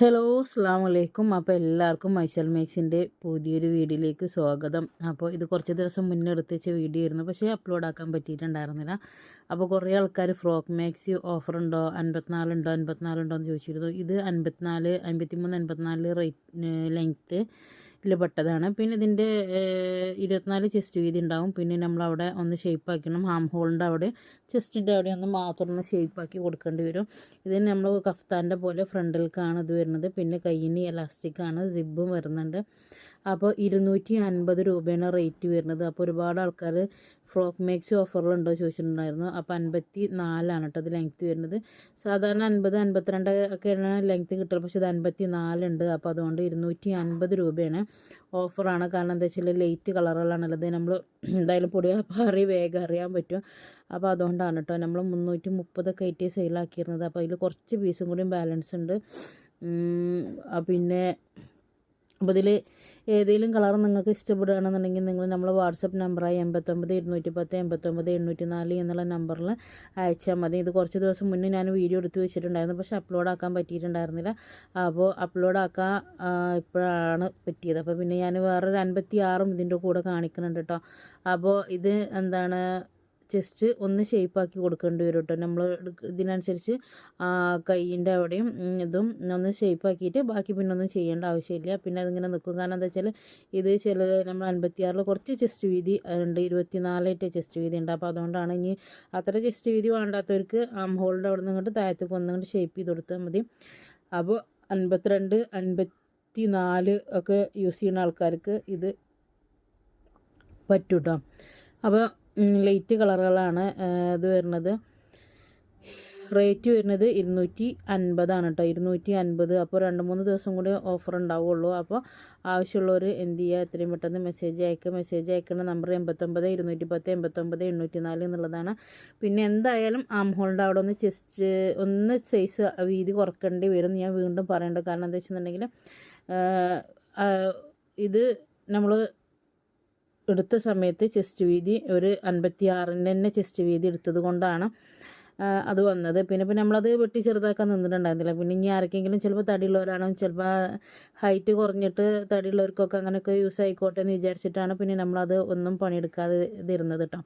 Hello അസ്സാം വലൈക്കും അപ്പോൾ എല്ലാവർക്കും മൈസൽ മേക്സിന്റെ പുതിയൊരു വീഡിയോയിലേക്ക് സ്വാഗതം. അപ്പോൾ ഇത് കുറച്ച് ദിവസം മുന്നേ എടുത്ത് വെച്ച വീഡിയോ ആയിരുന്നു. പക്ഷേ അപ്ലോഡ് ആക്കാൻ പറ്റിയിട്ടുണ്ടായിരുന്നില്ല. അപ്പോൾ കുറേ ആൾക്കാർ ഫ്രോക്ക് മാക്സി ഓഫർ ഉണ്ടോ അൻപത്തിനാലുണ്ടോ അൻപത്തിനാലുണ്ടോ എന്ന് ചോദിച്ചിരുന്നു. ഇത് അൻപത്തിനാല് അൻപത്തിമൂന്ന് അൻപത്തിനാല് റേറ്റ് ലെങ്ത്ത് പെട്ടതാണ് പിന്നെ ഇതിന്റെ ഇരുപത്തിനാല് ചെസ്റ്റ് വീതി ഉണ്ടാവും. പിന്നെ നമ്മളവിടെ ഒന്ന് ഷേപ്പ് ആക്കണം. ഹാം ഹോളിന്റെ അവിടെ ചെസ്റ്റിന്റെ അവിടെ ഒന്ന് മാത്രം ഒന്ന് ഷേപ്പ് ആക്കി കൊടുക്കേണ്ടി വരും. ഇതിന് നമ്മൾ കഫ്താന്റെ പോലെ ഫ്രണ്ടിലേക്കാണ് ഇത് വരുന്നത്. പിന്നെ കയ്യിന് എലാസ്റ്റിക്കാണ് സിബും വരുന്നുണ്ട്. അപ്പോൾ ഇരുന്നൂറ്റി അൻപത് രൂപയാണ് റേറ്റ് വരുന്നത്. അപ്പോൾ ഒരുപാട് ആൾക്കാർ ഫ്രോക്ക് മേക്സ് ഓഫറിലുണ്ടോ ചോദിച്ചിട്ടുണ്ടായിരുന്നു. അപ്പോൾ അൻപത്തി നാലാണ് കേട്ടോ അത് ലെങ്ത് വരുന്നത്. സാധാരണ അൻപത് അൻപത്തിരണ്ട് ഒക്കെയാണ് ലെങ്ത്ത് കിട്ടുക. പക്ഷേ ഇത് അൻപത്തി നാലുണ്ട് അപ്പോൾ അതുകൊണ്ട് ഇരുന്നൂറ്റി അൻപത് രൂപയാണ് ഓഫറാണ്. കാരണം എന്താ വെച്ചാൽ ലൈറ്റ് കളറുകളാണുള്ളത്. നമ്മൾ എന്തായാലും പൊടി പാറി വേഗം അറിയാൻ പറ്റും. അപ്പോൾ അതുകൊണ്ടാണ് കേട്ടോ നമ്മൾ മുന്നൂറ്റി മുപ്പതൊക്കെ ആയിട്ട് സെയിലാക്കിയിരുന്നത് അപ്പോൾ അതിൽ കുറച്ച് പീസും കൂടിയും ബാലൻസ് ഉണ്ട്. പിന്നെ അപ്പോൾ ഇതിൽ ഏതെങ്കിലും കളർ നിങ്ങൾക്ക് ഇഷ്ടപ്പെടുകയാണെന്നുണ്ടെങ്കിൽ നിങ്ങൾ നമ്മളെ വാട്സപ്പ് നമ്പറായി എൺപത്തൊമ്പത് ഇരുന്നൂറ്റി പത്ത് എൺപത്തൊമ്പത് എണ്ണൂറ്റി നാല് എന്നുള്ള നമ്പറിൽ അയച്ചാൽ മതി. ഇത് കുറച്ച് ദിവസം മുന്നേ ഞാൻ വീഡിയോ എടുത്ത് വെച്ചിട്ടുണ്ടായിരുന്നു. പക്ഷേ അപ്ലോഡ് ആക്കാൻ പറ്റിയിട്ടുണ്ടായിരുന്നില്ല. അപ്പോൾ അപ്ലോഡ് ആക്കാൻ ഇപ്പോഴാണ് പറ്റിയത്. അപ്പോൾ പിന്നെ ഞാൻ വേറൊരു അൻപത്തി ആറും ഇതിന്റെ കൂടെ കാണിക്കുന്നുണ്ട് കേട്ടോ. അപ്പോൾ ഇത് എന്താണ് ജസ്റ്റ് ഒന്ന് ഷേപ്പാക്കി കൊടുക്കേണ്ടി വരും കേട്ടോ നമ്മൾ ഇതിനനുസരിച്ച് കൈയിന്റെ അവിടെയും ഇതും ഒന്ന് ഷേപ്പാക്കിയിട്ട് ബാക്കി പിന്നെ ഒന്നും ചെയ്യേണ്ട ആവശ്യമില്ല. പിന്നെ അതിങ്ങനെ നിൽക്കും കാരണം എന്താ വെച്ചാൽ ഇത് ചില നമ്മൾ അൻപത്തിയാറിൽ കുറച്ച് ചെസ്റ്റ് വീതി ഉണ്ട്. ഇരുപത്തിനാലായിട്ട് ചെസ്റ്റ് വീതി ഉണ്ട്. അപ്പോൾ അതുകൊണ്ടാണ് ഇനി അത്ര ചെസ്റ്റ് വീതി വേണ്ടാത്തവർക്ക് ഹോളിന്റെ അവിടെ നിന്ന് ഇങ്ങോട്ട് താഴത്തേക്ക് ഒന്നുകൊണ്ട് ഷേപ്പ് ചെയ്ത് കൊടുത്താൽ മതി. അപ്പോൾ അൻപത്തിരണ്ട് അൻപത്തി നാല് ഒക്കെ യൂസ് ചെയ്യുന്ന ആൾക്കാർക്ക് ഇത് പറ്റൂട്ടോ. അപ്പോൾ ലൈറ്റ് കളറുകളാണ് ഇത് വരുന്നത്. റേറ്റ് വരുന്നത് ഇരുന്നൂറ്റി അൻപതാണ് കേട്ടോ ഇരുന്നൂറ്റി അൻപത് അപ്പോൾ രണ്ട് മൂന്ന് ദിവസം കൂടി ഓഫർ ഉണ്ടാവുള്ളൂ. അപ്പോൾ ആവശ്യമുള്ളവർ എന്ത് ചെയ്യുക എത്രയും പെട്ടെന്ന് മെസ്സേജ് അയക്കുക മെസ്സേജ് അയക്കുന്ന നമ്പർ എൺപത്തൊമ്പത് ഇരുന്നൂറ്റി പത്ത് എൺപത്തൊമ്പത് എണ്ണൂറ്റി നാല് എന്നുള്ളതാണ്. പിന്നെ എന്തായാലും ആം ഹോളിന്റെ അവിടെ ഒന്ന് ചെസ്റ്റ് ഒന്ന് സൈസ് വീതി കുറക്കേണ്ടി വരും ഞാൻ വീണ്ടും പറയേണ്ടത് കാരണം എന്താ വെച്ചിട്ടുണ്ടെങ്കിൽ ഇത് നമ്മൾ എടുത്ത സമയത്ത് ചെസ്റ്റ് വീതി ഒരു അൻപത്തി ആറിന്റെ തന്നെ ചെസ്റ്റ് വീതി എടുത്തത് കൊണ്ടാണ് അത് വന്നത്. പിന്നെ പിന്നെ നമ്മളത് വെട്ടി ചെറുതാക്കാൻ നിന്നിട്ടുണ്ടായിരുന്നില്ല. പിന്നെ ഇനി ആർക്കെങ്കിലും ചിലപ്പോൾ തടിയുള്ളവരാണോ ചിലപ്പോൾ ഹൈറ്റ് കുറഞ്ഞിട്ട് തടിയുള്ളവർക്കൊക്കെ അങ്ങനെയൊക്കെ യൂസ് ആയിക്കോട്ടെ എന്ന് വിചാരിച്ചിട്ടാണ് പിന്നെ നമ്മളത് ഒന്നും പണിയെടുക്കാതെ ഇരുന്നത് കേട്ടോ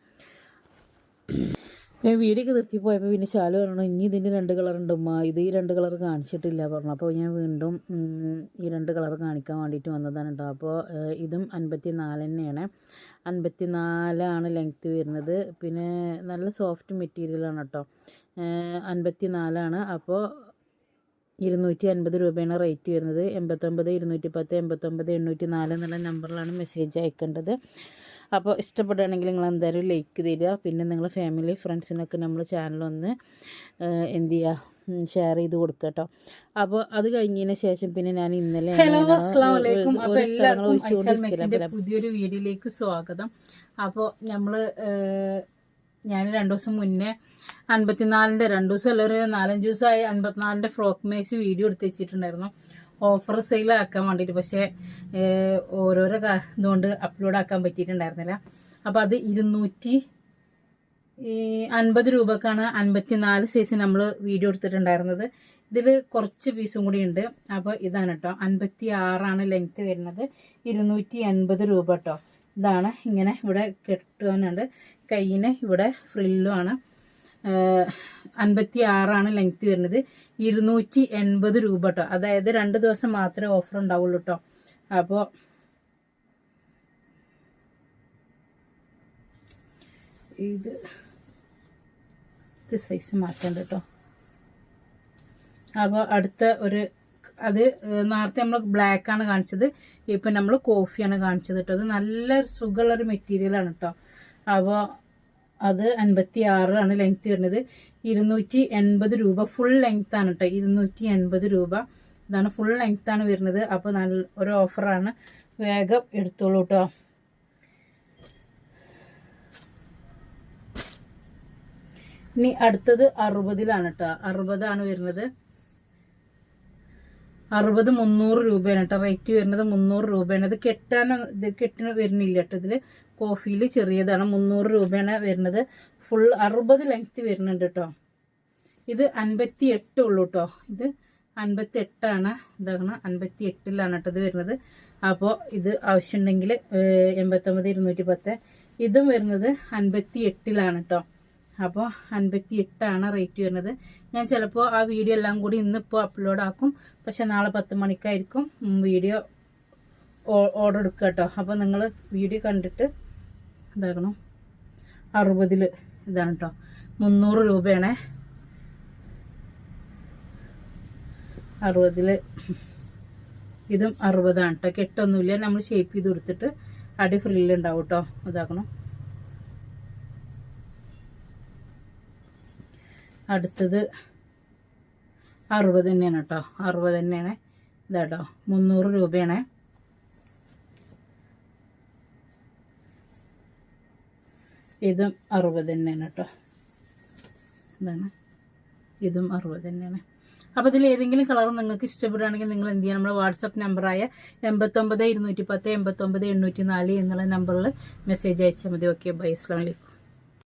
ഞാൻ വീഡിയോ നിർത്തി പോയപ്പോൾ പിന്നെ ശാലു പറഞ്ഞു ഇനി ഇതിന്റെ രണ്ട് കളർ ഉണ്ട് ഉമ്മ. ഇത് ഈ രണ്ട് കളർ കാണിച്ചിട്ടില്ല പറഞ്ഞു. അപ്പോൾ ഞാൻ വീണ്ടും ഈ രണ്ട് കളർ കാണിക്കാൻ വേണ്ടിയിട്ട് വന്നതാണ് കേട്ടോ. അപ്പോൾ ഇതും അൻപത്തി നാല് തന്നെയാണ്. അൻപത്തി നാലാണ് ലെങ്ത്ത് വരുന്നത്. പിന്നെ നല്ല സോഫ്റ്റ് മെറ്റീരിയലാണ് കേട്ടോ. അൻപത്തി നാലാണ് അപ്പോൾ ഇരുന്നൂറ്റി അൻപത് രൂപയാണ് റേറ്റ് വരുന്നത്. എൺപത്തൊമ്പത് ഇരുന്നൂറ്റി പത്ത് എൺപത്തൊമ്പത് എണ്ണൂറ്റി നാല് എന്നുള്ള നമ്പറിലാണ് മെസ്സേജ് അയക്കേണ്ടത്. അപ്പോൾ ഇഷ്ടപ്പെടുകയാണെങ്കിൽ നിങ്ങൾ എന്തായാലും ലൈക്ക് തരിക. പിന്നെ നിങ്ങൾ ഫാമിലി ഫ്രണ്ട്സിനൊക്കെ നമ്മൾ ചാനലൊന്ന് എന്ത് ചെയ്യുക ഷെയർ ചെയ്ത് കൊടുക്കുക കേട്ടോ. അപ്പോൾ അത് കഴിഞ്ഞതിന് ശേഷം പിന്നെ ഞാൻ ഇന്നലെ ഹലോ അസ്സാം വലൈക്കും അപ്പോൾ എല്ലാവർക്കും പുതിയൊരു വീഡിയോയിലേക്ക് സ്വാഗതം. അപ്പോൾ നമ്മൾ ഞാൻ രണ്ടു ദിവസം മുന്നേ അൻപത്തിനാലിന്റെ രണ്ടു ദിവസം അല്ല ഒരു നാലഞ്ച് ദിവസമായി അൻപത്തിനാലിന്റെ ഫ്രോക്ക് മേക്സ് വീഡിയോ എടുത്ത് വെച്ചിട്ടുണ്ടായിരുന്നു. ഓഫർ സെയിൽ ആക്കാൻ വേണ്ടിയിട്ട്. പക്ഷേ ഓരോരോ ഇതുകൊണ്ട് അപ്ലോഡ് ആക്കാൻ പറ്റിയിട്ടുണ്ടായിരുന്നില്ല. അപ്പോൾ അത് ഇരുന്നൂറ്റി അൻപത് രൂപക്കാണ് അൻപത്തി നാല് സൈസ് നമ്മൾ വീഡിയോ എടുത്തിട്ടുണ്ടായിരുന്നത്. ഇതിൽ കുറച്ച് പീസും കൂടി ഉണ്ട്. അപ്പോൾ ഇതാണ് കേട്ടോ അൻപത്തി ആറാണ് ലെങ്ത്ത് വരുന്നത്. ഇരുന്നൂറ്റി എൺപത് രൂപ കേട്ടോ ഇതാണ് ഇങ്ങനെ ഇവിടെ കെട്ടുവാനുണ്ട്. കയ്യിന് ഇവിടെ ഫ്രില്ലുമാണ് അൻപത്തി ആറാണ് ലെങ്ത് വരുന്നത്. ഇരുന്നൂറ്റി എൺപത് രൂപ കേട്ടോ അതായത് രണ്ട് ദിവസം മാത്രമേ ഓഫർ ഉണ്ടാവുള്ളൂ കേട്ടോ അപ്പോൾ ഇത് സൈസ് മാറ്റണ്ട കേട്ടോ അപ്പോൾ അടുത്ത ഒരു അത് നേരത്തെ നമ്മൾ ബ്ലാക്ക് ആണ് കാണിച്ചത്. ഇപ്പം നമ്മൾ കോഫിയാണ് കാണിച്ചത് കേട്ടോ അത് നല്ല സുഖമുള്ളൊരു മെറ്റീരിയലാണ് കേട്ടോ അപ്പോൾ അത് അൻപത്തി ആറാണ് ലെങ്ത് വരുന്നത്. ഇരുന്നൂറ്റി എൺപത് രൂപ ഫുൾ ലെങ്ത് ആണ് കേട്ടോ ഇരുന്നൂറ്റി എൺപത് രൂപ. ഇതാണ് ഫുൾ ലെങ്ത് ആണ് വരുന്നത്. അപ്പോൾ നല്ല ഒരു ഓഫറാണ് വേഗം എടുത്തോളൂ കേട്ടോ ഇനി അടുത്തത് അറുപതിലാണ് കേട്ടോ അറുപതാണ് വരുന്നത്. അറുപത് മുന്നൂറ് രൂപയാണ് കേട്ടോ. റേറ്റ് വരുന്നത് മുന്നൂറ് രൂപയാണ്. ഇത് കെട്ടാൻ ഇത് കെട്ടിന് വരുന്നില്ല കേട്ടോ ഇതിൽ കോഫിയിൽ ചെറിയതാണ് മുന്നൂറ് രൂപയാണ് വരുന്നത്. ഫുൾ അറുപത് ലെങ്ത്ത് വരുന്നുണ്ട് കേട്ടോ. ഇത് അൻപത്തി എട്ട് ഉള്ളൂ കേട്ടോ. ഇത് അൻപത്തി എട്ടാണ് ഇതാകണം അൻപത്തി എട്ടിലാണ് കേട്ടോ ഇത് വരുന്നത്. അപ്പോൾ ഇത് ആവശ്യമുണ്ടെങ്കിൽ എൺപത്തൊമ്പത് ഇരുന്നൂറ്റി പത്ത്. ഇതും വരുന്നത് അൻപത്തി എട്ടിലാണ് കേട്ടോ. അപ്പോൾ അൻപത്തി എട്ടാണ് റേറ്റ് വരുന്നത്. ഞാൻ ചിലപ്പോൾ ആ വീഡിയോ എല്ലാം കൂടി ഇന്നിപ്പോൾ അപ്ലോഡ് ആക്കും. പക്ഷെ നാളെ പത്ത് മണിക്കായിരിക്കും വീഡിയോ ഓർഡർ എടുക്കുക കേട്ടോ. അപ്പോൾ നിങ്ങൾ വീഡിയോ കണ്ടിട്ട് ഇതാക്കണം. അറുപതിൽ ഇതാണ് കേട്ടോ മുന്നൂറ് രൂപയാണേ. അറുപതിൽ ഇതും അറുപതാണ് കേട്ടോ കെട്ടൊന്നുമില്ല. നമ്മൾ ഷേപ്പ് ചെയ്ത് കൊടുത്തിട്ട് അടി ഫ്രില്ലുണ്ടാവും കേട്ടോ ഇതാക്കണം. അടുത്തത് അറുപത് തന്നെയാണ് കേട്ടോ. അറുപത് തന്നെയാണ്. ഇതാട്ടോ. മുന്നൂറ് രൂപയാണ്. ഇതും അറുപത് തന്നെയാണ് കേട്ടോ. ഇതാണ്. ഇതും അറുപത് തന്നെയാണ്. അപ്പോൾ ഇതിൽ ഏതെങ്കിലും കളർ നിങ്ങൾക്ക് ഇഷ്ടപ്പെടുകയാണെങ്കിൽ നിങ്ങൾ എന്ത് ചെയ്യണം? നമ്മുടെ വാട്സപ്പ് നമ്പറായ എൺപത്തൊമ്പത് ഇരുന്നൂറ്റി പത്ത് എൺപത്തൊമ്പത് എണ്ണൂറ്റി നാല് എന്നുള്ള നമ്പറിൽ മെസ്സേജ് അയച്ചാൽ മതി. ഓക്കെ ബൈ അസ്ലാം വലൈക്കും